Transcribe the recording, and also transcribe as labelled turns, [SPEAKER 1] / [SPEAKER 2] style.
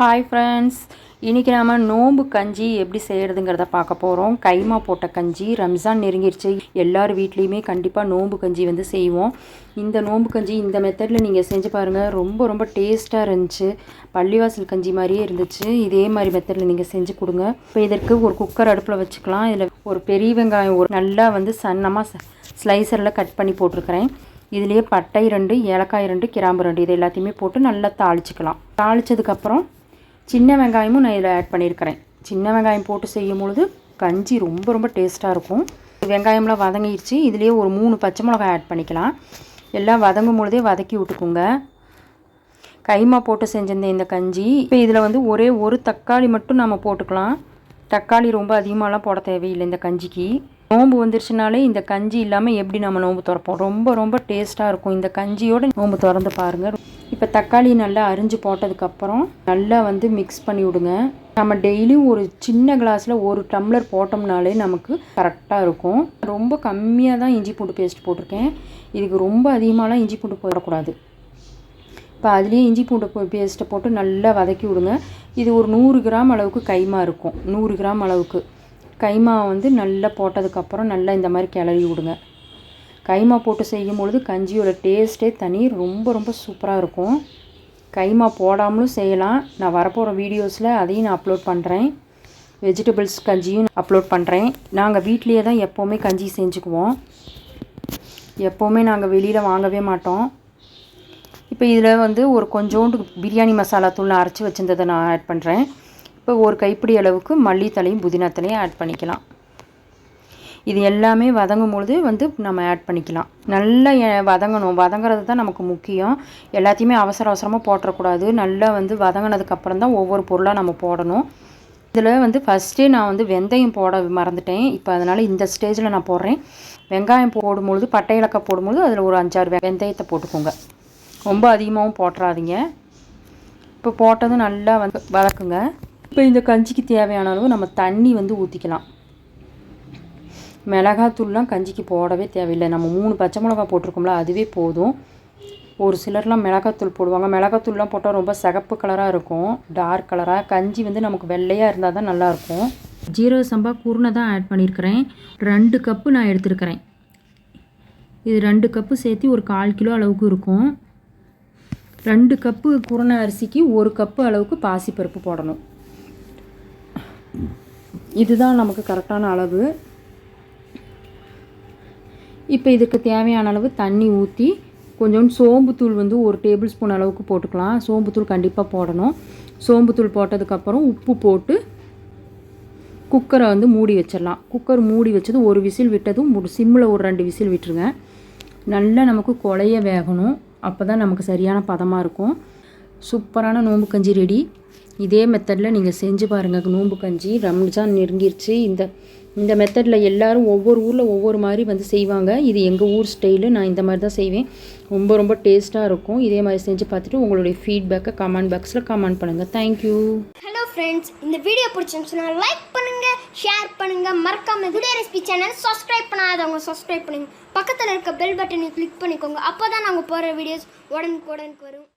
[SPEAKER 1] Hi friends இன்றைக்கி நாம் நோம்பு கஞ்சி எப்படி செய்கிறதுங்கிறத பார்க்க போகிறோம் கைமா போட்ட கஞ்சி ரம்ஜான் நெருங்கிருச்சு. எல்லார் வீட்லேயுமே கண்டிப்பாக நோம்பு கஞ்சி வந்து செய்வோம். இந்த நோம்பு கஞ்சி இந்த மெத்தடில் நீங்கள் செஞ்சு பாருங்கள் ரொம்ப ரொம்ப டேஸ்ட்டாக இருந்துச்சு. பள்ளிவாசல் கஞ்சி மாதிரியே இருந்துச்சு. இதே மாதிரி மெத்தடில் நீங்கள் செஞ்சு கொடுங்க. இப்போ இதற்கு ஒரு குக்கர் அடுப்பில் வச்சுக்கலாம். இதில் ஒரு பெரிய வெங்காயம் ஒரு நல்லா வந்து சன்னமாக ஸ்லைசரில் கட் பண்ணி போட்டிருக்கிறேன். இதுலேயே பட்டை ரெண்டு ஏலக்காய் ரெண்டு கிராம்பு ரெண்டு இது எல்லாத்தையுமே போட்டு நல்லா தாளிச்சிக்கலாம். தாளிச்சதுக்கப்புறம் சின்ன வெங்காயமும் நான் இதில் ஆட் பண்ணியிருக்கிறேன். சின்ன வெங்காயம் போட்டு செய்யும் பொழுது கஞ்சி ரொம்ப ரொம்ப டேஸ்ட்டாக இருக்கும். வெங்காயம்லாம் வதங்கிடுச்சு இதுலேயே ஒரு மூணு பச்சை மிளகாய் ஆட் பண்ணிக்கலாம். எல்லாம் வதங்கும் பொழுதே வதக்கி விட்டுக்குங்க. கைமா போட்டு செஞ்சிருந்தேன் இந்த கஞ்சி இப்போ இதில் வந்து ஒரே ஒரு தக்காளி மட்டும் நம்ம போட்டுக்கலாம். தக்காளி ரொம்ப அதிகமாகலாம் போட தேவையில்லை இந்த கஞ்சிக்கு. நோம்பு வந்துருச்சுனாலே இந்த கஞ்சி இல்லாமல் எப்படி நம்ம நோம்பு திறப்போம்? ரொம்ப ரொம்ப டேஸ்ட்டாக இருக்கும். இந்த கஞ்சியோட நோம்பு திறந்து பாருங்கள் இப்போ தக்காளி நல்லா அரிஞ்சு போட்டதுக்கப்புறம் நல்லா வந்து மிக்ஸ் பண்ணி விடுங்க. நம்ம டெய்லியும் ஒரு சின்ன கிளாஸில் ஒரு டம்ளர் போட்டோம்னாலே நமக்கு கரெக்டாக இருக்கும். ரொம்ப கம்மியாக தான் இஞ்சி பூண்டு பேஸ்ட் போட்டிருக்கேன். இதுக்கு ரொம்ப அதிகமாகலாம் இஞ்சி பூண்டு போடக்கூடாது. இப்போ அதுலேயே இஞ்சி பூண்டு பேஸ்ட்டை போட்டு நல்லா வதக்கி விடுங்க. இது ஒரு நூறு கிராம் அளவுக்கு கைமா இருக்கும். நூறு கிராம் அளவுக்கு. கைமா வந்து நல்லா போட்டதுக்கப்புறம் நல்லா இந்த மாதிரி கிளறி விடுங்க. கைமா போட்டு செய்யும் பொழுது கஞ்சியோட டேஸ்ட்டே தனி ரொம்ப ரொம்ப சூப்பராக இருக்கும். கைமா போடாமலும் செய்யலாம். நான் வரப்போகிற வீடியோஸில் அதையும் நான் அப்லோட் பண்ணுறேன் வெஜிடபிள்ஸ் கஞ்சியும் அப்லோட் பண்ணுறேன் நாங்கள் வீட்லேயே தான் எப்போவுமே கஞ்சி செஞ்சுக்குவோம். எப்போவுமே நாங்கள் வெளியில் வாங்கவே மாட்டோம். இப்போ இதில் வந்து ஒரு கொஞ்சோண்டு பிரியாணி மசாலா தூள் அரைச்சி வச்சுருந்ததை நான் ஆட் பண்ணுறேன் இப்போ ஒரு கைப்பிடி அளவுக்கு மல்லித்தலையும் புதினாத்தலையும் ஆட் பண்ணிக்கலாம். இது எல்லாமே வதங்கும் பொழுது வந்து நம்ம ஆட் பண்ணிக்கலாம். நல்லா வதங்கணும். வதங்குறது தான் நமக்கு முக்கியம். எல்லாத்தையுமே அவசர அவசரமாக போட்டுறக்கூடாது. நல்லா வந்து வதங்கினதுக்கப்புறம் தான் ஒவ்வொரு பொருளாக நம்ம போடணும். இதில் வந்து ஃபஸ்ட்டே நான் வந்து வெந்தயம் போட மறந்துட்டேன். இப்போ அதனால் இந்த ஸ்டேஜில் நான் போடுறேன். வெங்காயம் போடும்பொழுது பட்டை இலக்காய் போடும்பொழுது அதில் ஒரு அஞ்சாறு வெந்தயத்தை போட்டுக்கோங்க. ரொம்ப அதிகமாகவும் போட்டுறாதீங்க. இப்போ போட்டதும் நல்லா வந்து வதக்குங்க. இப்போ இந்த கஞ்சிக்கு தேவையான அளவு நம்ம தண்ணி வந்து ஊற்றிக்கலாம் மிளகாத்தூள்லாம் கஞ்சிக்கு போடவே தேவையில்லை. நம்ம மூணு பச்சை மிளகா போட்டிருக்கோம்ல அதுவே போதும். ஒரு சிலர்லாம் மிளகாத்தூள் போடுவாங்க. மிளகாத்தூள்லாம் போட்டால் ரொம்ப சிகப்பு கலராக இருக்கும் டார்க் கலராக கஞ்சி வந்து நமக்கு வெள்ளையாக இருந்தால் தான் நல்லாயிருக்கும். ஜீரக சம்பா குருணை தான் ஆட் பண்ணியிருக்கிறேன் ரெண்டு கப்பு நான் எடுத்துருக்கிறேன். இது ரெண்டு கப்பு சேர்த்து ஒரு கால் கிலோ அளவுக்கு இருக்கும். ரெண்டு கப்பு குருணை அரிசிக்கு ஒரு கப்பு அளவுக்கு பாசிப்பருப்பு போடணும். இதுதான் நமக்கு கரெக்டான அளவு. இப்போ இதுக்கு தேவையான அளவு தண்ணி ஊற்றி கொஞ்சோண்டு சோம்புத்தூள் வந்து ஒரு டேபிள் ஸ்பூன் அளவுக்கு போட்டுக்கலாம். சோம்புத்தூள் கண்டிப்பாக போடணும். சோம்புத்தூள் போட்டதுக்கப்புறம் உப்பு போட்டு குக்கரை வந்து மூடி வச்சிடலாம். குக்கர் மூடி வச்சது ஒரு விசில் விட்டதும் ஒரு சிம்மில் ஒரு ரெண்டு விசில் விட்டுருங்க. நல்லா நமக்கு கொலைய வேகணும். அப்போ தான் நமக்கு சரியான பதமாக இருக்கும். சூப்பரான நோம்பு கஞ்சி ரெடி. இதே மெத்தடில் நீங்கள் செஞ்சு பாருங்கள் நோம்பு கஞ்சி ரம்ஜான் நெருங்கிருச்சு. இந்த இந்த மெத்தடில் எல்லோரும் ஒவ்வொரு ஊரில் ஒவ்வொரு மாதிரி வந்து செய்வாங்க. இது எங்கள் ஊர் ஸ்டைலு நான் இந்த மாதிரி தான் செய்வேன். ரொம்ப ரொம்ப டேஸ்ட்டாக இருக்கும். இதே மாதிரி செஞ்சு பார்த்துட்டு உங்களுடைய ஃபீட்பேக்கை கமெண்ட் பாக்ஸில் கமெண்ட் பண்ணுங்கள் தேங்க்யூ
[SPEAKER 2] ஹலோ ஃப்ரெண்ட்ஸ் இந்த வீடியோ பிடிச்சிருந்துச்சுன்னா லைக் பண்ணுங்கள் ஷேர் பண்ணுங்கள் மறக்காம வீடியோ ரெசிபி சேனல் சப்ஸ்கிரைப் பண்ணாதவங்க சப்ஸ்கிரைப் பண்ணுங்க. பக்கத்தில் இருக்க பெல் பட்டனை கிளிக் பண்ணிக்கோங்க. அப்போ தான் நாங்கள் போகிற வீடியோஸ் உடனுக்கு உடனுக்கு வரும்.